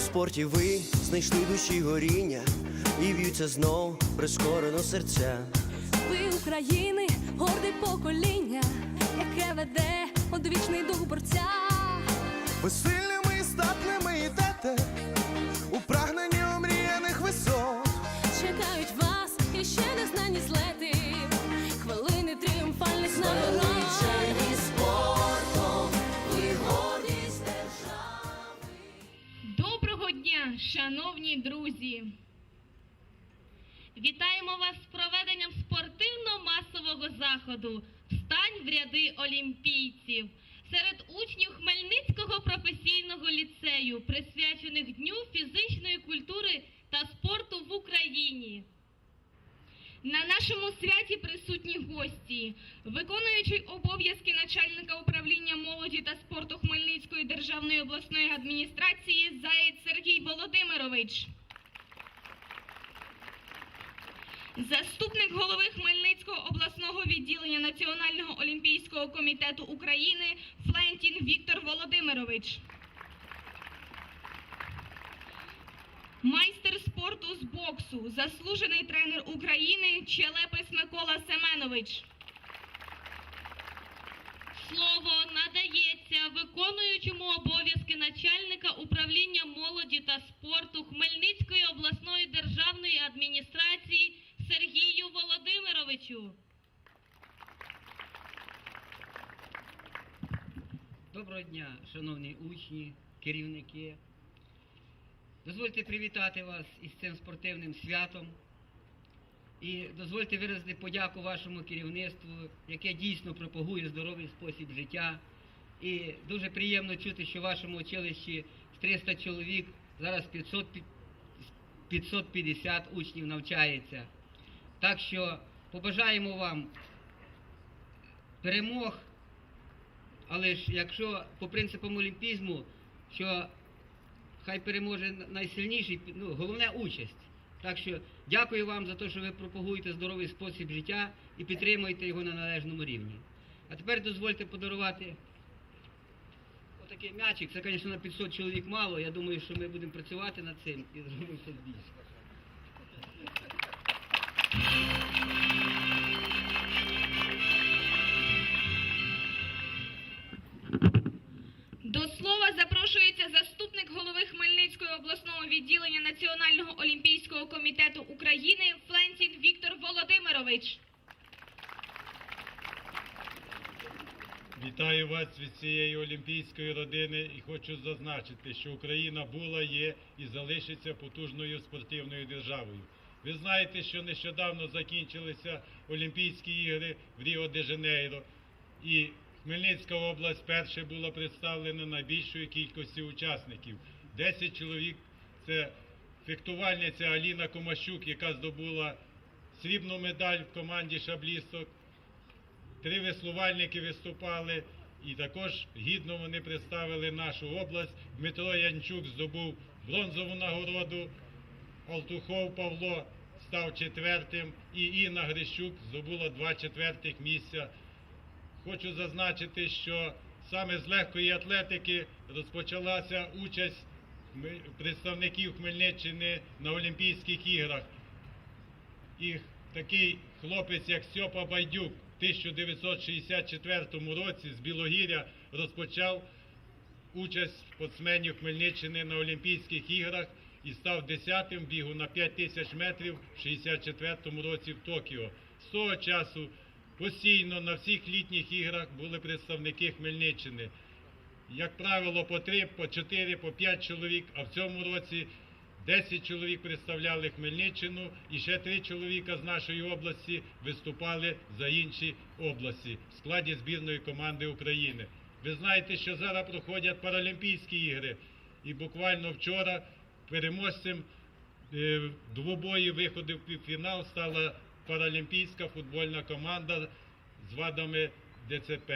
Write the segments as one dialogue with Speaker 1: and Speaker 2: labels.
Speaker 1: спорті ви знайшли душі горіння і б'ються знов прискорено серця.
Speaker 2: Ви України, горде покоління, яке веде одвічний дух борця.
Speaker 3: Ви сильними і статними йдете у прагненні
Speaker 4: шановні друзі! Вітаємо вас з проведенням спортивно-масового заходу Встань в ряди олімпійців серед учнів Хмельницького професійного ліцею, присвячених Дню фізичної культури та спорту в Україні. На нашому святі присутні гості, виконуючий обов'язки начальника управління молоді та спорту Хмельницької державної обласної адміністрації Заєць Сергій Володимирович. Заступник голови Хмельницького обласного відділення Національного олімпійського комітету України Флентін Віктор Володимирович. Майстер боксу, заслужений тренер України Челепис Микола Семенович. Слово надається виконуючому обов'язки начальника управління молоді та спорту Хмельницької обласної державної адміністрації Сергію Володимировичу.
Speaker 5: Доброго дня, шановні учні, керівники. Дозвольте привітати вас із цим спортивним святом. І дозвольте виразити подяку вашому керівництву, яке дійсно пропагує здоровий спосіб життя. І дуже приємно чути, що в вашому училищі з 300 чоловік зараз 500, 550 учнів навчається. Так що побажаємо вам перемог, але ж якщо по принципам олімпізму, що хай переможе найсильніший, ну, головне участь. Так що дякую вам за те, що ви пропагуєте здоровий спосіб життя і підтримуєте його на належному рівні. А тепер дозвольте подарувати отакий м'ячик. Це, звісно, на 500 чоловік мало. Я думаю, що ми будемо працювати над цим і зробимо щось більше.
Speaker 4: Обласного відділення Національного олімпійського комітету України Флентін Віктор Володимирович.
Speaker 6: Вітаю вас від цієї олімпійської родини і хочу зазначити, що Україна була, є і залишиться потужною спортивною державою. Ви знаєте, що нещодавно закінчилися Олімпійські ігри в Ріо-де-Жанейро, і Хмельницька область перше була представлена найбільшою кількістю учасників. 10 чоловік це фехтувальниця Аліна Комащук, яка здобула срібну медаль в команді шаблісток. Три веслувальники виступали, і також гідно вони представили нашу область. Дмитро Янчук здобув бронзову нагороду, Алтухов Павло став четвертим, і Інна Грищук здобула два четвертих місця. Хочу зазначити, що саме з легкої атлетики розпочалася участь представників Хмельниччини на Олімпійських іграх. І такий хлопець, як Стьопа Байдюк, в 1964 році з Білогір'я розпочав участь спортсменів Хмельниччини на Олімпійських іграх і став 10-тим бігу на 5 тисяч метрів в 64 році в Токіо. З того часу постійно на всіх літніх іграх були представники Хмельниччини. Як правило, по 3, по 4, по 5 чоловік, а в цьому році 10 чоловік представляли Хмельниччину і ще 3 чоловіка з нашої області виступали за інші області в складі збірної команди України. Ви знаєте, що зараз проходять Паралімпійські ігри, і буквально вчора переможцем е, двобої виходу в півфінал стала паралімпійська футбольна команда з вадами ДЦП.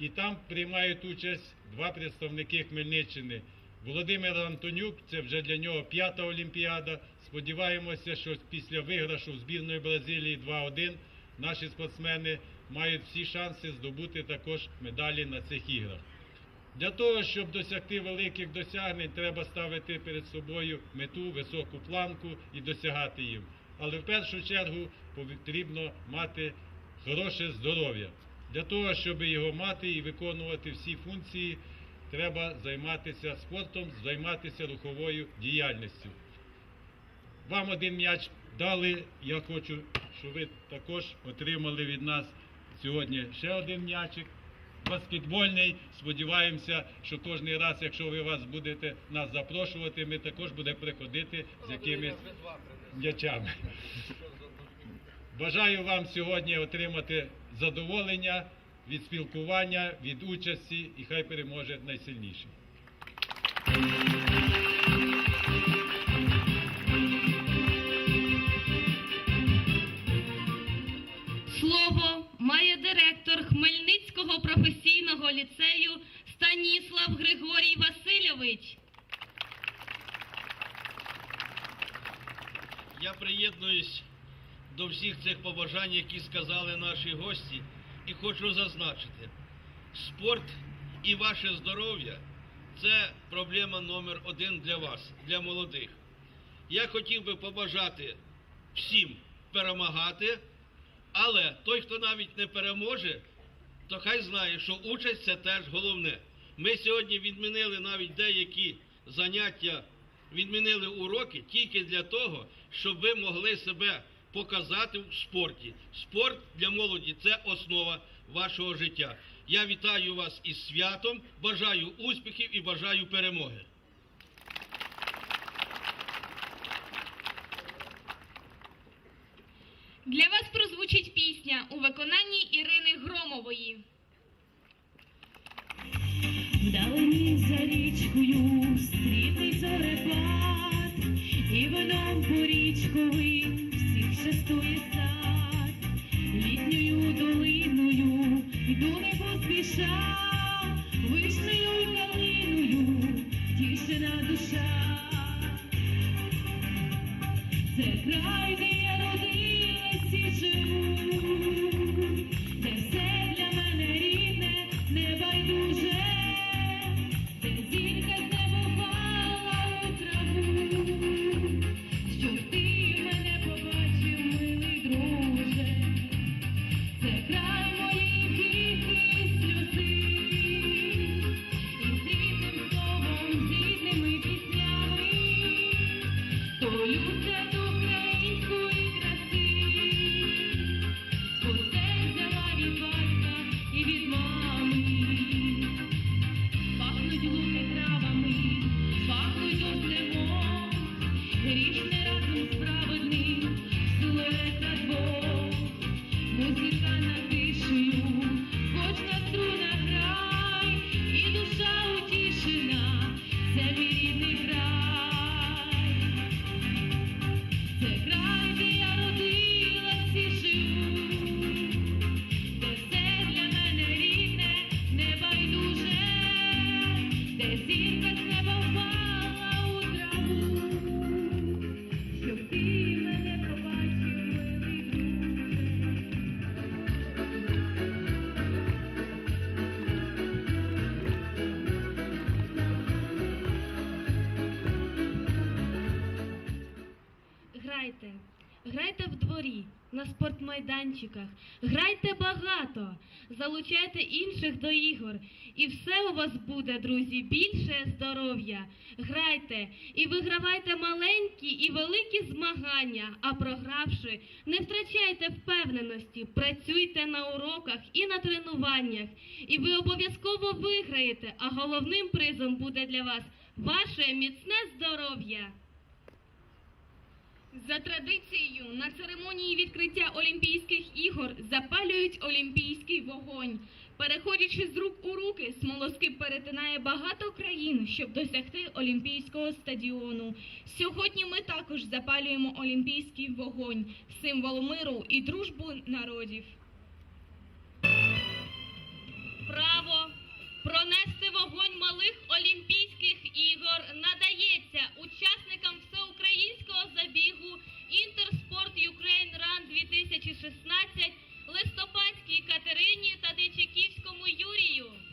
Speaker 6: І там приймають участь два представники Хмельниччини. Володимир Антонюк, це вже для нього п'ята Олімпіада. Сподіваємося, що після виграшу збірної Бразилії 2-1 наші спортсмени мають всі шанси здобути також медалі на цих іграх. Для того, щоб досягти великих досягнень, треба ставити перед собою мету, високу планку і досягати їм. Але в першу чергу потрібно мати хороше здоров'я. Для того, щоб його мати і виконувати всі функції, треба займатися спортом, займатися руховою діяльністю. Вам один м'яч дали. Я хочу, щоб ви також отримали від нас сьогодні ще один м'ячик. Баскетбольний. Сподіваємося, що кожен раз, якщо ви вас будете нас запрошувати, ми також будемо приходити з якимись м'ячами. Бажаю вам сьогодні отримати задоволення від спілкування, від участі і хай переможе найсильніший.
Speaker 4: Слово має директор Хмельницького професійного ліцею Станіслав Григорій Васильович.
Speaker 7: Я приєднуюсь до всіх цих побажань, які сказали наші гості, і хочу зазначити, спорт і ваше здоров'я це проблема номер один для вас, для молодих. Я хотів би побажати всім перемагати, але той, хто навіть не переможе, то хай знає, що участь це теж головне. Ми сьогодні відмінили навіть деякі заняття, відмінили уроки тільки для того, щоб ви могли себе показати в спорті. Спорт для молоді це основа вашого життя. Я вітаю вас із святом, бажаю успіхів і бажаю перемоги.
Speaker 4: Для вас прозвучить пісня у виконанні Ірини Громової.
Speaker 2: Вдалині за річкою світлий зорепад, і вином порічковим шестує сад, літньою долиною йду не поспіша, вишнею калиною тішина душа. Це край, де
Speaker 4: грайте в дворі, на спортмайданчиках, грайте багато, залучайте інших до ігор, і все у вас буде, друзі, більше здоров'я. Грайте і вигравайте маленькі і великі змагання, а програвши, не втрачайте впевненості, працюйте на уроках і на тренуваннях, і ви обов'язково виграєте, а головним призом буде для вас ваше міцне здоров'я. За традицією на церемонії відкриття Олімпійських ігор запалюють олімпійський вогонь. Переходячи з рук у руки, смолоскип перетинає багато країн, щоб досягти Олімпійського стадіону. Сьогодні ми також запалюємо олімпійський вогонь, символ миру і дружбу народів. Право пронести вогонь малих Олімпійських ігор надається учасникам забігу Інтерспорт Юкрейн Ран 2016 Листопадській Катерині та Дичаківському Юрію.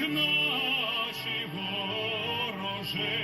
Speaker 8: Наші вороженьки,